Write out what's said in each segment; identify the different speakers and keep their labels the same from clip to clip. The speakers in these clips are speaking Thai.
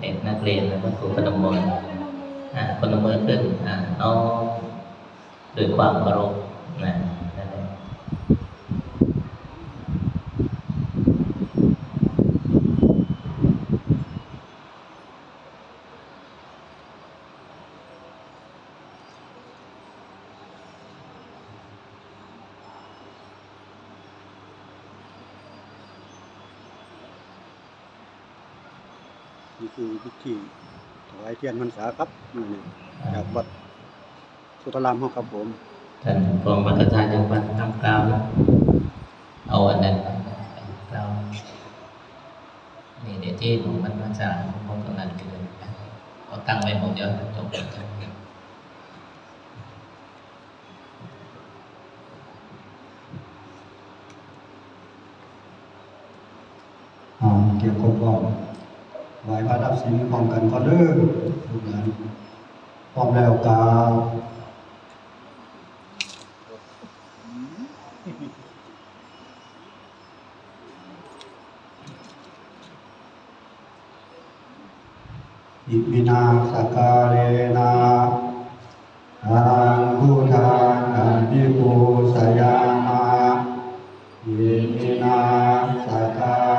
Speaker 1: เด็กนักเรียนแล้วก็ครูพนมมืออ่าพนมมือขึ้นอ่าน้อมด้วยความเคารพนะนั่นแหละ
Speaker 2: นี่คือพิธีถวายเทียนพรรษาครับนี่จากวัดสุตรามครับผม
Speaker 1: ท่านกองวัฒนธรรมจังหวัดทำกล่าวนะเอาอันนั้นกล่าวนี่เดี๋ยวที่หลวงมันมาจากพวกกำนันไปเลยเอาตั้งไว้หมดเดี๋ยวจบจบ
Speaker 2: อ่าเกี่ยวกับว่า ไหวพระรับศีลพร้อมกันก็เด้อลูกหลานพร้อมแล้วกาอิมินาสกาเลนะทางผู้ทานอันพิภูสยามาอิมินาสกา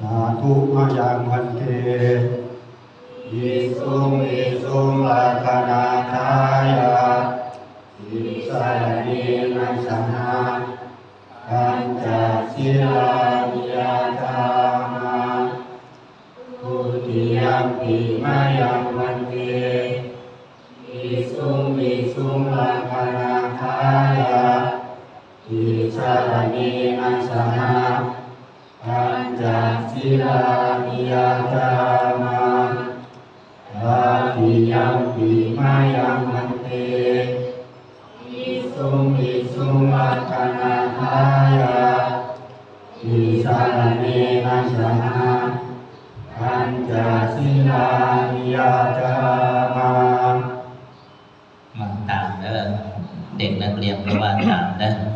Speaker 2: สาธุมายังพันเทยิสุงยิสุงลักขณาทายาอิสายนีนัสนาปัญจศีลานิยาตามาทุติยัมปีมายังพันเทยิสุงยิสุงลักขณาทายาอิสายนีนัสนา ปัญจศีลานิยตามาตาติยังปีมายังมันเตอิสุงอิสุงลักขณาทายาอิสารเนนะสนะปัญจศีลานิยตามา
Speaker 1: มาตามเด้อเด็กนักเรียนก็ว่าตามเด้อ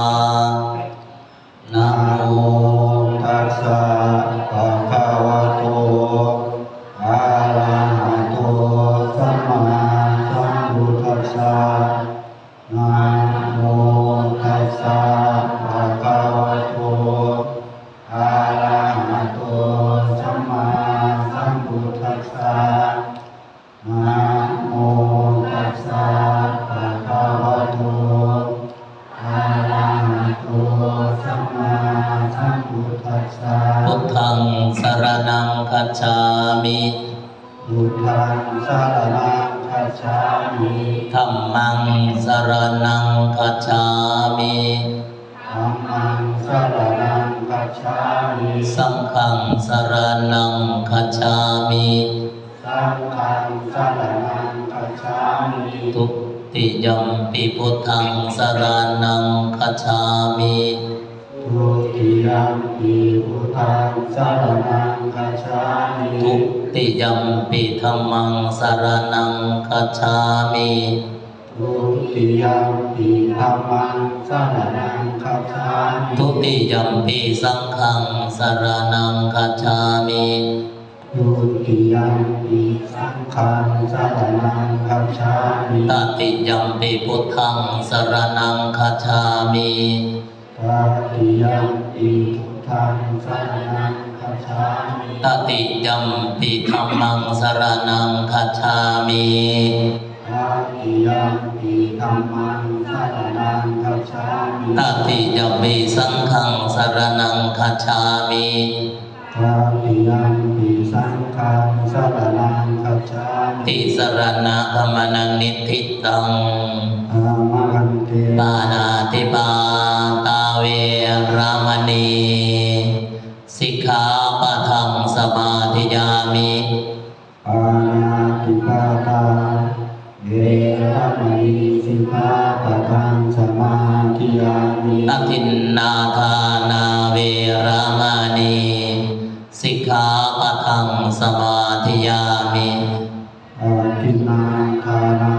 Speaker 1: งสา
Speaker 2: รนังคัจฉามิ
Speaker 1: ธัมมังสรณังคัจฉามิ
Speaker 2: ธัมมังสารนังคัจฉามิ
Speaker 1: สังฆังสารณังคัจฉามิ
Speaker 2: สังฆังสารนังคัจฉามิ
Speaker 1: ทุติยมปิพุทธังสารณังคัจฉามิ
Speaker 2: ทุติยมปีพุทธังสารนังคัจฉามิ
Speaker 1: ทุติยมปิธัมมังสรณังคัจฉามิ
Speaker 2: ททุติยมปีธรรมังสรณังคัจฉามิ
Speaker 1: ทุติยัมปีสังฆังสรณังคัจฉามิ
Speaker 2: ทุติยมปีสังฆังสรณังคัจฉามิ
Speaker 1: ตติยัมปีพุทธังสรณังคัจฉามิ
Speaker 2: ตติยมปีพุทธังสรณังคัจฉามิ
Speaker 1: ตติยัมปีธัมมังสรณังคัจฉามิ
Speaker 2: ตติยมปีธรรมังสรณังคัจฉามิ
Speaker 1: ตติยัมปีสังฆังสรณังคัจฉามิ
Speaker 2: ตติยมปีสังฆังสรณังคัจฉามิ
Speaker 1: ติสรณะกมนังนิทิตัง
Speaker 2: อามหันเต
Speaker 1: ปานาติปาตาเว รามณีสิกขาปะทังสมาธิยามิ
Speaker 2: ปานาติปาตาเวรมณีสิกขาปะทังสมาธิยามิ
Speaker 1: อทินนาทานาเวรามณีสิกขาปะทังสมาธิยามิ
Speaker 2: อาทินนาทานา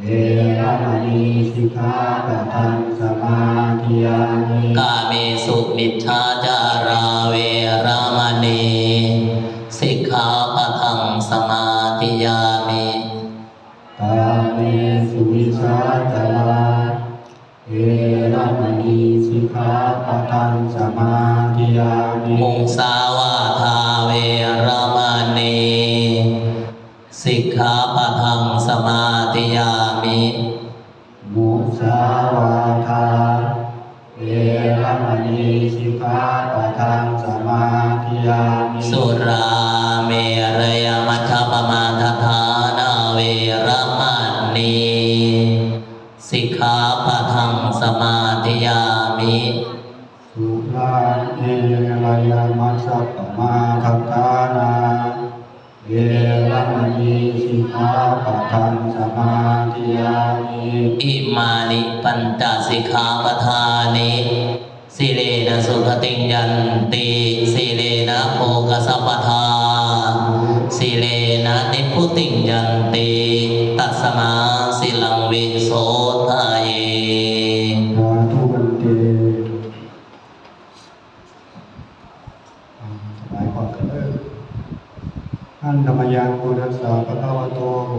Speaker 2: เวรมณีสิกขาปะทังสมาธิยามิ ตาเมสุวิชาจาราเวรมณีสิกขาปะทังสมาธิยามิ
Speaker 1: มุสาวาทาเวรามณีสิกขาปะทังสมาธิยามิ
Speaker 2: มุสาวาทาเวรมณีสิกขาปะทังสมาธิยามิ
Speaker 1: สุรา นาปะทังสมาธิยามิอิมานิปัญจสิกขาปทานิสิเลนะสุขติยันติสิเลนะโภกสัพพทาสิเลนะนิพุติยันติ ตัสมาสิลังวิโส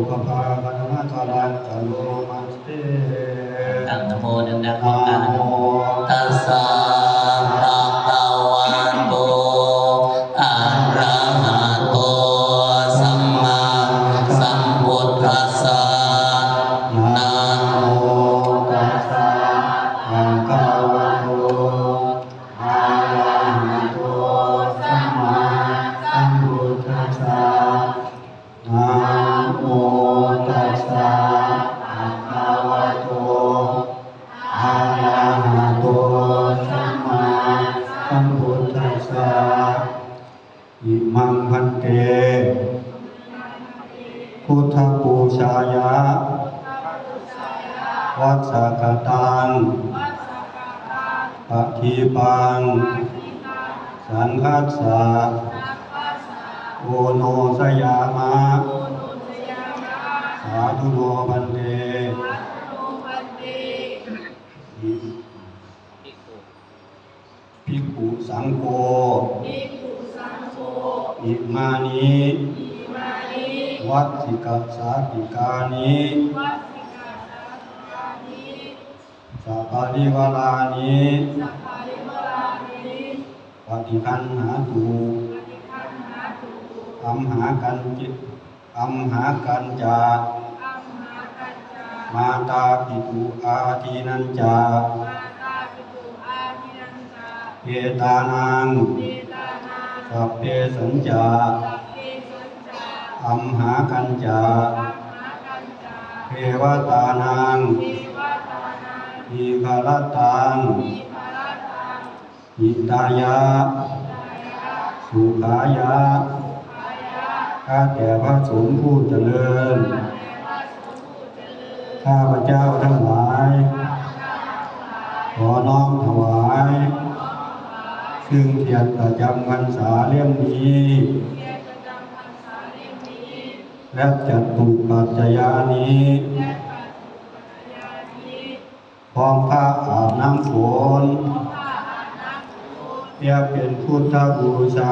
Speaker 2: ปภาคะนมัสสารังกะโลมาสเต
Speaker 1: ตั้งนะโมดังๆ
Speaker 2: นายะวัสสกตังปะทีปัง สังคัสสะโอโนสยามะ สาธุโนพันเตภิกขุสังโฆอิมานิ วัดสิกสาติกานิสัพพะริวารานิปฏิคันหาตูอัมหากันจิอัมหากันจามาตาปิตุอาทีนันจาเอตานังสัพเพสัญจา อัมหากันจาเทวตานังทีคารตังหิตายะ สุขายะข้าแต่พระสงฆ์ผู้เจริญ ข้าพเจ้าทั้งหลาย ขอน้อมถวาย ซึ่งเทียนประจำพรรษาเล่มนี้ และจัดตุปัจจยานี้พร้อมผ้าอาบน้ำฝนเพื่อเป็นพุทธบูชา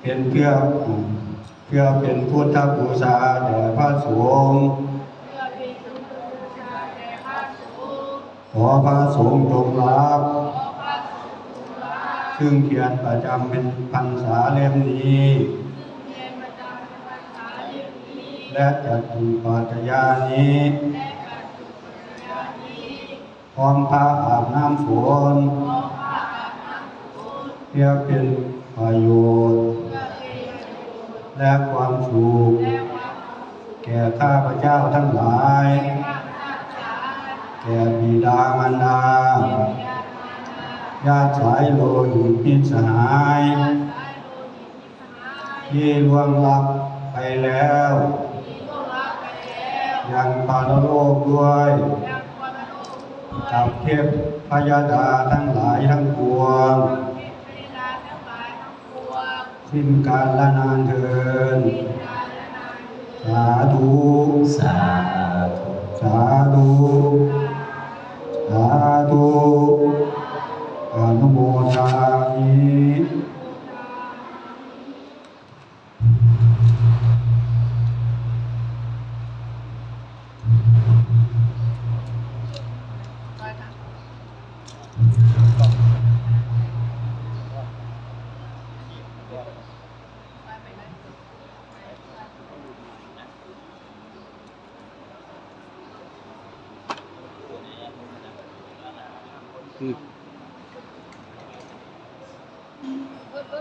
Speaker 2: เป็นเพื่อเพื่อเป็นพุทธบูชาแด่พระสงฆ์ขอพระสงฆ์จงรับ ซึ่งเทียนประจำเป็นพรรษาเล่มนี้ และจัตุปัจจยานี้พร้อมผ้าอาบน้ำฝนเพื่อเป็นประโยชน์ และความสุขแก่ข้าพเจ้าทั้งหลาย แก่บิดามารดาญาติสายโลหิตพิตรสหาย ที่ล่วงลับไปแล้ว ยังปาลโลกด้วยกับเทพพยาดาทั้งหลายทั้งปวง สิ้นกาลละนานเทิน สาธุ
Speaker 1: สาธุ
Speaker 2: สาธุ สาธุอนุโมทามิ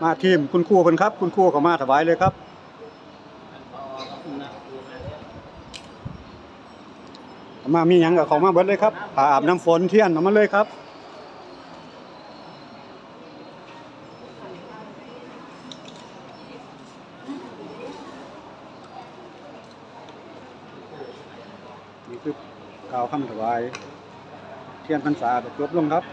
Speaker 2: มาทีมคุณครูคนครับ คุณครูก็มาถวายเลยครับเอามามีหยังกับเขามาเบิดเลยครับผ่าอาบน้ำฝนเทียนเอามาเลยครับนี่คือกล่าวคำถวาย เทียนพรรษาจบลงครับ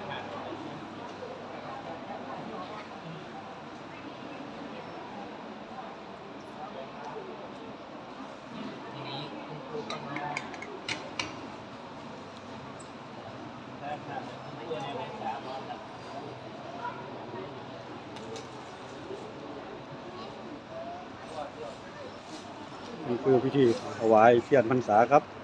Speaker 2: นี่คือพิธีถวายเทียนพรรษาครับ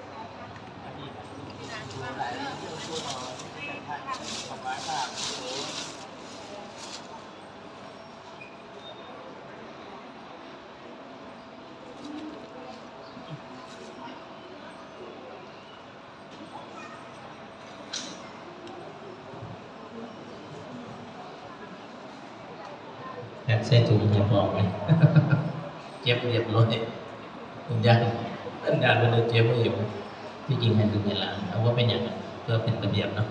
Speaker 1: แพ็กใส่ถุงเรียบร้อยไหมเจ็บเรียบร้อยคุณยายท่านยายไปเลยเจ็บไม่อยู่ที่จริงให้ดูเวลานเอาว่าเป็นอย่างนั้นเพื่อเป็นระเบียบเนาะ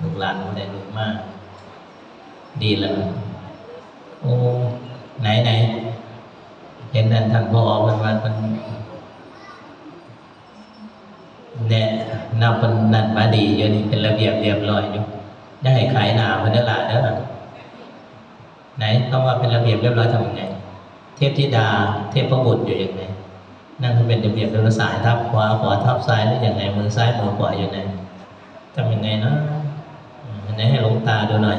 Speaker 1: ลูกหลานไม่ได้ลูกมาก ดีแล้วโอ้ไหนไหนเห็นนั่นท่านพ่อมันว่ามันแน่นับเป็นนันมาดีอยู่นี่เป็นระเบียบเรียบร้อยอยู่ได้ขายหนาเพื่อนลาดเด้อ ไหนต้องว่าเป็นระเบียบเรียบร้อยทำยังไง เทพธิดา เทพพบุตรอยู่ยังไงนั่งเป็นระเบียบเรียบร้อยสายทับขวาขวาทับซ้ายหรืออย่างไรมือซ้ายมือขวาอยู่ไหนทำยังไงเนาะมันไหนให้หลวงตาดูหน่อย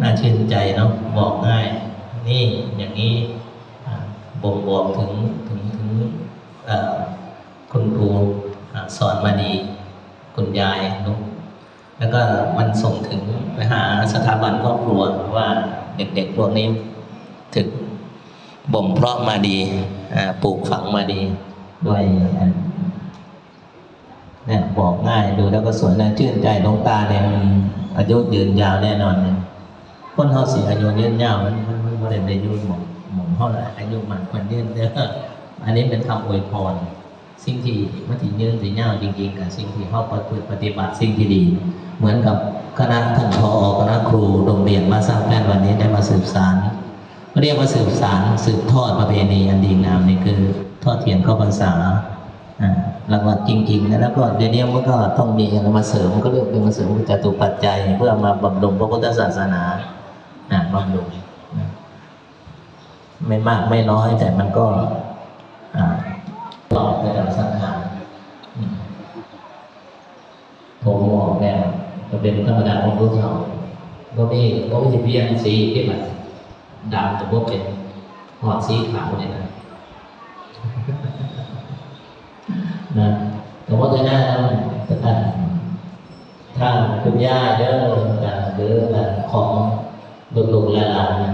Speaker 1: น่าชื่นใจเนาะบอกง่าย นี่อย่างนี้บ่งบอกถึงถึงถึงคุณครูสอนมาดี คุณยายเนาะ แล้วก็มันส่งถึงไปหาสถาบันครอบครัวว่าเด็กๆพวกนี้ถึงบ่มเพาะมาดีปลูกฝังมาดีด้วยเนี่ยบอกง่ายดูแล้วก็สวยนะชื่นใจลวงตาเนี่ยมันอายุยืนยาวแน่นอนเนี่ยคนเขาสิอายุยืนยาวมันมันมันบ่ได้ได้อายุหมองหมองเท่าไหร่อายุมันคนยืนเด้ออันนี้เป็นคำอวยพร สิ่งที่มันที่ยืนที่ยาจริงๆกับสิ่งที่เขาปฏิบัติปฏิบัติสิ่งที่ดี เหมือนกับคณะท่านพอคณะครูโรงเรียนมาสร้างแม่นวันนี้ได้มาสืบสารเรียกว่าสืบสารสืบทอดประเพณีอันดีงามนี่คือทอดเทียนเข้าพรรษาอ่ารางวัลจริงๆนะแล้วก็เดี๋ยวนี้มันก็ต้องมีอะไรมาเสริมก็เรียกเป็นมาเสริมจตุปัจจัย เพื่อมาบำรุงพระพุทธศาสนาอ่าบำรุงไม่มากไม่น้อยแต่มันก็ หลอกระดับสังหารอืมเป็นธรรมดาของลูกเขาบ่มีบ่มีเปลี่ยนสีที่มันดำจะบ่เป็นหอดสีขาวเนี่ยนะนะแต่ว่าจะหน้าแล้วแต่ท่านถ้าคุณย่าเด้อกันหรือกันของลูกๆหลานๆนะ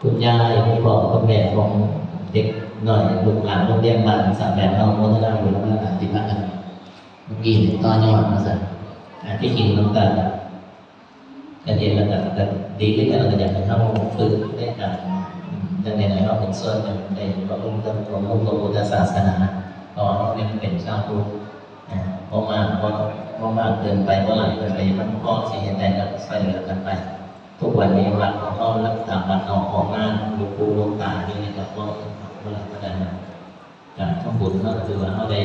Speaker 1: คุณย่าคุณพ่อคุณแม่ของเด็ก หน่อยลูกหลานโรงเรียนบ้านสามแปดเอาโมทนาบุญแล้วก็ติพักกันเมื่อกี้ต่อยอดมาสั่นที่จริงน้ำตาลกันเย็นแล้วก็ก็ดีด้วยกันเราก็อยากให้เข้าฝึกได้กันดังนั้นเราเป็นส่วนหนึ่งในพระพุทธพระพุทธศาสนาตอนนี้เป็นชาวพุทธเพราะมากเพราะเพราะมากเกินไปเพราะหลังเกินไปมันก็เสียใจกับใส่เหลือกันไป ทุกวันนี้วัดของเขารักษาบัตรเอาของงานลูกปูลูกตาที่นี่ครับก็ เร่ก็ได้มาจากข้างบนก็คือว่าเขาได้